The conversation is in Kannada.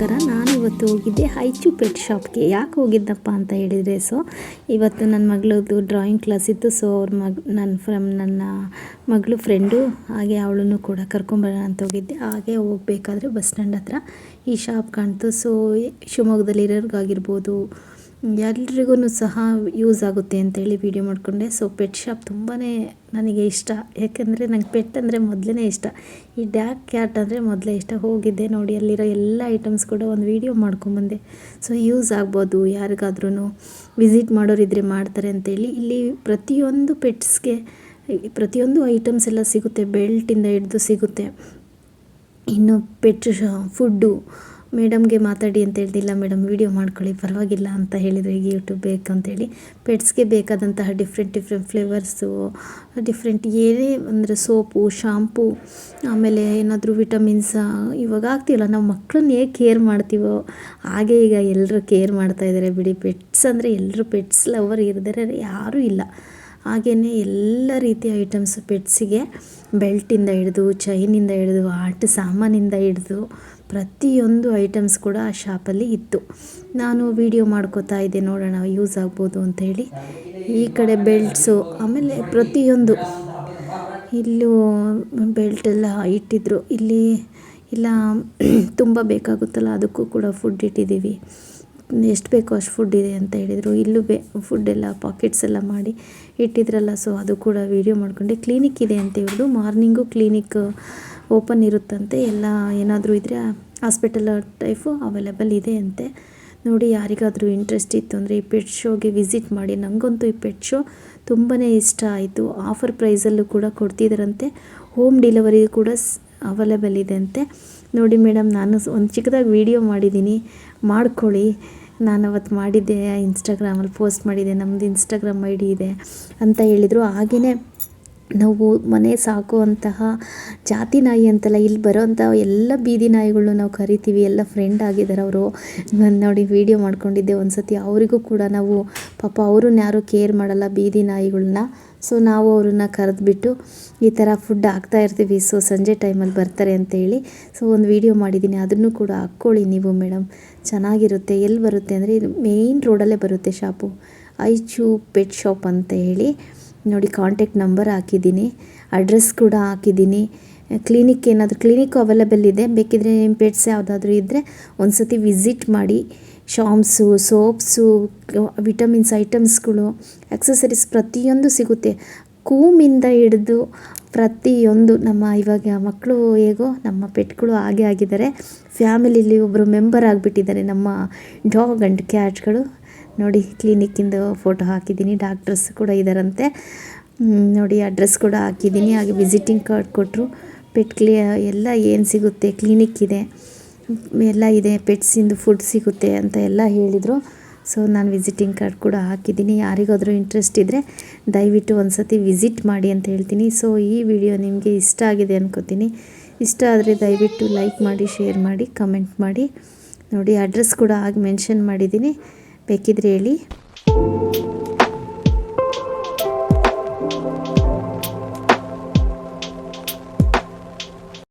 ನಮಸ್ಕಾರ ನಾನು ಇವತ್ತು ಹೋಗಿದ್ದೆ ಹೈಚು ಪೆಟ್ ಶಾಪ್ಗೆ ಯಾಕೆ ಹೋಗಿದ್ದಪ್ಪ ಅಂತ ಹೇಳಿದರೆ ಸೊ ಇವತ್ತು ನನ್ನ ಮಗಳದ್ದು ಡ್ರಾಯಿಂಗ್ ಕ್ಲಾಸ್ ಇತ್ತು ಸೊ ಅವ್ರ ಮಗ್ ನನ್ನ ಫ್ರಮ್ ನನ್ನ ಮಗಳು ಫ್ರೆಂಡು ಹಾಗೆ ಅವಳನ್ನು ಕೂಡ ಕರ್ಕೊಂಬರೋಣ ಅಂತ ಹೋಗಿದ್ದೆ. ಹಾಗೆ ಹೋಗ್ಬೇಕಾದ್ರೆ ಬಸ್ ಸ್ಟ್ಯಾಂಡ್ ಹತ್ರ ಈ ಶಾಪ್ ಕಾಣ್ತು. ಸೊ ಶಿವಮೊಗ್ಗದಲ್ಲಿರೋರ್ಗಾಗಿರ್ಬೋದು ಎಲ್ರಿಗೂ ಸಹ ಯೂಸ್ ಆಗುತ್ತೆ ಅಂತೇಳಿ ವೀಡಿಯೋ ಮಾಡಿಕೊಂಡೆ. ಸೊ ಪೆಟ್ ಶಾಪ್ ತುಂಬಾ ನನಗೆ ಇಷ್ಟ. ಯಾಕೆಂದರೆ ನಂಗೆ ಪೆಟ್ ಅಂದರೆ ಮೊದಲೇ ಇಷ್ಟ. ಈ ಡ್ಯಾಕ್ ಕ್ಯಾಟ್ ಅಂದರೆ ಮೊದಲೇ ಇಷ್ಟ. ಹೋಗಿದ್ದೆ ನೋಡಿ, ಅಲ್ಲಿರೋ ಎಲ್ಲ ಐಟಮ್ಸ್ ಕೂಡ ಒಂದು ವೀಡಿಯೋ ಮಾಡ್ಕೊಂಬಂದೆ. ಸೊ ಯೂಸ್ ಆಗ್ಬೋದು ಯಾರಿಗಾದ್ರೂ ವಿಸಿಟ್ ಮಾಡೋರಿದ್ರೆ ಮಾಡ್ತಾರೆ ಅಂತೇಳಿ. ಇಲ್ಲಿ ಪ್ರತಿಯೊಂದು ಪೆಟ್ಸ್ಗೆ ಪ್ರತಿಯೊಂದು ಐಟಮ್ಸ್ ಎಲ್ಲ ಸಿಗುತ್ತೆ. ಬೆಲ್ಟಿಂದ ಹಿಡಿದು ಸಿಗುತ್ತೆ. ಇನ್ನು ಪೆಟ್ ಫುಡ್ಡು ಮೇಡಮ್ಗೆ ಮಾತಾಡಿ ಅಂತ ಹೇಳ್ದಿಲ್ಲ ಮೇಡಮ್ ವೀಡಿಯೋ ಮಾಡ್ಕೊಳ್ಳಿ, ಪರವಾಗಿಲ್ಲ ಅಂತ ಹೇಳಿದರು ಈಗ ಯೂಟ್ಯೂಬ್ ಬೇಕು ಅಂತೇಳಿ ಪೆಟ್ಸ್ಗೆ ಬೇಕಾದಂತಹ ಡಿಫ್ರೆಂಟ್ ಡಿಫ್ರೆಂಟ್ ಫ್ಲೇವರ್ಸು ಡಿಫ್ರೆಂಟ್ ಏನೇ ಅಂದರೆ ಸೋಪು ಶಾಂಪು ಆಮೇಲೆ ಏನಾದರೂ ವಿಟಮಿನ್ಸ್ ಇವಾಗ ಆಗ್ತೀವಲ್ಲ, ನಾವು ಮಕ್ಕಳನ್ನ ಹೇಗೆ ಕೇರ್ ಮಾಡ್ತೀವೋ, ಹಾಗೆ ಈಗ ಎಲ್ಲರೂ ಕೇರ್ ಮಾಡ್ತಾ ಇದ್ದಾರೆ ಬಿಡಿ. ಪೆಟ್ಸ್ ಅಂದರೆ ಎಲ್ಲರೂ ಪೆಟ್ಸ್ ಲವರ್ ಇರ್ದರೆ ಯಾರೂ ಇಲ್ಲ. ಹಾಗೆಯೇ ಎಲ್ಲ ರೀತಿಯ ಐಟಮ್ಸ್ ಪೆಟ್ಸಿಗೆ ಬೆಲ್ಟಿಂದ ಹಿಡಿದು, ಚೈನಿಂದ ಹಿಡಿದು ಆಟ ಸಾಮಾನಿಂದ ಹಿಡಿದು ಪ್ರತಿಯೊಂದು ಐಟಮ್ಸ್ ಕೂಡ ಆ ಶಾಪಲ್ಲಿ ಇತ್ತು. ನಾನು ವೀಡಿಯೋ ಮಾಡ್ಕೋತಾ ಇದ್ದೆ, ನೋಡೋಣ ಯೂಸ್ ಆಗ್ಬೋದು ಅಂತೇಳಿ ಈ ಕಡೆ ಬೆಲ್ಟ್ಸು, ಆಮೇಲೆ ಪ್ರತಿಯೊಂದು. ಇಲ್ಲೂ ಬೆಲ್ಟೆಲ್ಲ ಇಟ್ಟಿದ್ರು. ಇಲ್ಲಿ, ಇಲ್ಲ, ತುಂಬ ಬೇಕಾಗುತ್ತಲ್ಲ, ಅದಕ್ಕೂ ಕೂಡ ಫುಡ್ ಇಟ್ಟಿದ್ದೀವಿ. ಎಷ್ಟು ಬೇಕೋ ಅಷ್ಟು ಫುಡ್ ಇದೆ ಅಂತ ಹೇಳಿದರು. ಇಲ್ಲೂ ಬೇ ಫುಡ್ಡೆಲ್ಲ ಪಾಕೆಟ್ಸ್ ಎಲ್ಲ ಮಾಡಿ ಇಟ್ಟಿದ್ರಲ್ಲ ಸೊ ಅದು ಕೂಡ ವೀಡಿಯೋ ಮಾಡಿಕೊಂಡೆ. ಕ್ಲಿನಿಕ್ ಇದೆ ಅಂತ ಹೇಳಿದ್ರು ಮಾರ್ನಿಂಗು ಕ್ಲಿನಿಕ್ ಓಪನ್ ಇರುತ್ತಂತೆ. ಎಲ್ಲ ಏನಾದರೂ ಇದ್ದರೆ ಹಾಸ್ಪಿಟಲ್ ಟೈಫು ಅವೈಲೇಬಲ್ ಇದೆ ಅಂತೆ. ನೋಡಿ, ಯಾರಿಗಾದರೂ ಇಂಟ್ರೆಸ್ಟ್ ಇತ್ತು ಅಂದರೆ ಈ ಪೆಟ್ ಶೋಗೆ ವಿಸಿಟ್ ಮಾಡಿ. ನನಗಂತೂ ಈ ಪೆಟ್ ಶೋ ತುಂಬಾ ಇಷ್ಟ ಆಯಿತು. ಆಫರ್ ಪ್ರೈಸಲ್ಲೂ ಕೂಡ ಕೊಡ್ತಿದ್ದಾರಂತೆ ಹೋಮ್ ಡೆಲಿವರಿ ಕೂಡ ಅವೈಲೇಬಲ್ ಇದೆ ಅಂತೆ. ನೋಡಿ ಮೇಡಮ್ ನಾನು ಒಂದು ಚಿಕ್ಕದಾಗಿ ವೀಡಿಯೋ ಮಾಡಿದ್ದೀನಿ. ಮಾಡ್ಕೊಳ್ಳಿ. ನಾನು ಅವತ್ತು ಮಾಡಿದ್ದೆ ಇನ್ಸ್ಟಾಗ್ರಾಮಲ್ಲಿ ಪೋಸ್ಟ್ ಮಾಡಿದ್ದೆ. ನಮ್ಮದು ಇನ್ಸ್ಟಾಗ್ರಾಮ್ ಐ ಡಿ ಇದೆ ಅಂತ ಹೇಳಿದರು. ಹಾಗೆಯೇ ನಾವು ಮನೆ ಸಾಕುವಂತಹ ಜಾತಿ ನಾಯಿ ಅಂತಲ್ಲ, ಇಲ್ಲಿ ಬರೋವಂಥ ಎಲ್ಲ ಬೀದಿ ನಾಯಿಗಳನ್ನೂ ನಾವು ಕರಿತೀವಿ. ಎಲ್ಲ ಫ್ರೆಂಡ್ ಆಗಿದ್ದಾರೆ ಅವರು. ನೋಡಿ ವೀಡಿಯೋ ಮಾಡ್ಕೊಂಡಿದ್ದೆ ಒಂದು ಸತಿ ಅವರಿಗೂ ಕೂಡ ನಾವು ಪಾಪ, ಅವ್ರನ್ನ ಯಾರೂ ಕೇರ್ ಮಾಡಲ್ಲ ಬೀದಿ ನಾಯಿಗಳನ್ನ ಸೊ ನಾವು ಅವ್ರನ್ನ ಕರೆದ್ಬಿಟ್ಟು ಈ ಥರ ಫುಡ್ ಹಾಕ್ತಾ ಇರ್ತೀವಿ. ಸೊ ಸಂಜೆ ಟೈಮಲ್ಲಿ ಬರ್ತಾರೆ ಅಂತೇಳಿ ಸೊ ಒಂದು ವೀಡಿಯೋ ಮಾಡಿದ್ದೀನಿ ಅದನ್ನು ಕೂಡ ಹಾಕ್ಕೊಳ್ಳಿ ನೀವು ಮೇಡಮ್ ಚೆನ್ನಾಗಿರುತ್ತೆ. ಎಲ್ಲಿ ಬರುತ್ತೆ ಅಂದರೆ, ಇದು ಮೇಯ್ನ್ ರೋಡಲ್ಲೇ ಬರುತ್ತೆ ಶಾಪು. ಐಚು ಪೆಟ್ ಶಾಪ್ ಅಂತ ಹೇಳಿ. ನೋಡಿ ಕಾಂಟ್ಯಾಕ್ಟ್ ನಂಬರ್ ಹಾಕಿದ್ದೀನಿ ಅಡ್ರೆಸ್ ಕೂಡ ಹಾಕಿದ್ದೀನಿ ಕ್ಲಿನಿಕ್ ಏನಾದರೂ ಕ್ಲಿನಿಕ್ ಅವೈಲೇಬಲ್ ಇದೆ, ಬೇಕಿದ್ರೆ ನಿಮ್ಮ ಪೆಟ್ಸ್ ಯಾವುದಾದ್ರೂ ಇದ್ದರೆ ಒಂದು ಸತಿ ವಿಸಿಟ್ ಮಾಡಿ ಶಾಂಪ್ಸು ಸೋಪ್ಸು ವಿಟಮಿನ್ಸ್ ಐಟಮ್ಸ್ಗಳು ಎಕ್ಸಸರೀಸ್ ಪ್ರತಿಯೊಂದು ಸಿಗುತ್ತೆ. ಕೂಮಿಂದ ಹಿಡಿದು ಪ್ರತಿಯೊಂದು ನಮ್ಮ ಇವಾಗ ಮಕ್ಕಳು ಹೇಗೋ ನಮ್ಮ ಪೆಟ್ಗಳು ಹಾಗೆ ಆಗಿದ್ದಾರೆ. ಫ್ಯಾಮಿಲಿಲಿ ಒಬ್ಬರು ಮೆಂಬರ್ ಆಗಿಬಿಟ್ಟಿದ್ದಾರೆ ನಮ್ಮ ಡಾಗ್ ಆ್ಯಂಡ್ ಕ್ಯಾಟ್ಗಳು ನೋಡಿ ಕ್ಲಿನಿಕ್ಕಿಂದು ಫೋಟೋ ಹಾಕಿದ್ದೀನಿ ಡಾಕ್ಟರ್ಸ್ ಕೂಡ ಇದ್ದಾರಂತೆ ನೋಡಿ ಅಡ್ರೆಸ್ ಕೂಡ ಹಾಕಿದ್ದೀನಿ, ಹಾಗೆ ವಿಸಿಟಿಂಗ್ ಕಾರ್ಡ್ ಕೊಟ್ಟರು ಪೆಟ್ ಕ್ಲಿ ಎಲ್ಲ ಏನು ಸಿಗುತ್ತೆ? ಕ್ಲಿನಿಕ್ ಇದೆ. ಎಲ್ಲ ಇದೆ. ಪೆಟ್ಸಿಂದು ಫುಡ್ ಸಿಗುತ್ತೆ ಅಂತ ಎಲ್ಲ ಹೇಳಿದರು. ಸೊ ನಾನು ವಿಸಿಟಿಂಗ್ ಕಾರ್ಡ್ ಕೂಡ ಹಾಕಿದ್ದೀನಿ. ಯಾರಿಗಾದರೂ ಇಂಟ್ರೆಸ್ಟ್ ಇದ್ದರೆ ದಯವಿಟ್ಟು ಒಂದು ಸತಿ ವಿಸಿಟ್ ಮಾಡಿ ಅಂತ ಹೇಳ್ತೀನಿ. ಸೊ ಈ ವಿಡಿಯೋ ನಿಮಗೆ ಇಷ್ಟ ಆಗಿದೆ ಅನ್ಕೋತೀನಿ. ಇಷ್ಟ ಆದರೆ ದಯವಿಟ್ಟು ಲೈಕ್ ಮಾಡಿ ಶೇರ್ ಮಾಡಿ ಕಮೆಂಟ್ ಮಾಡಿ. ನೋಡಿ ಅಡ್ರೆಸ್ ಕೂಡ ಆಗಿ ಮೆನ್ಷನ್ ಮಾಡಿದ್ದೀನಿ. ಬೇಕಿದ್ರೆ ಹೇಳಿ.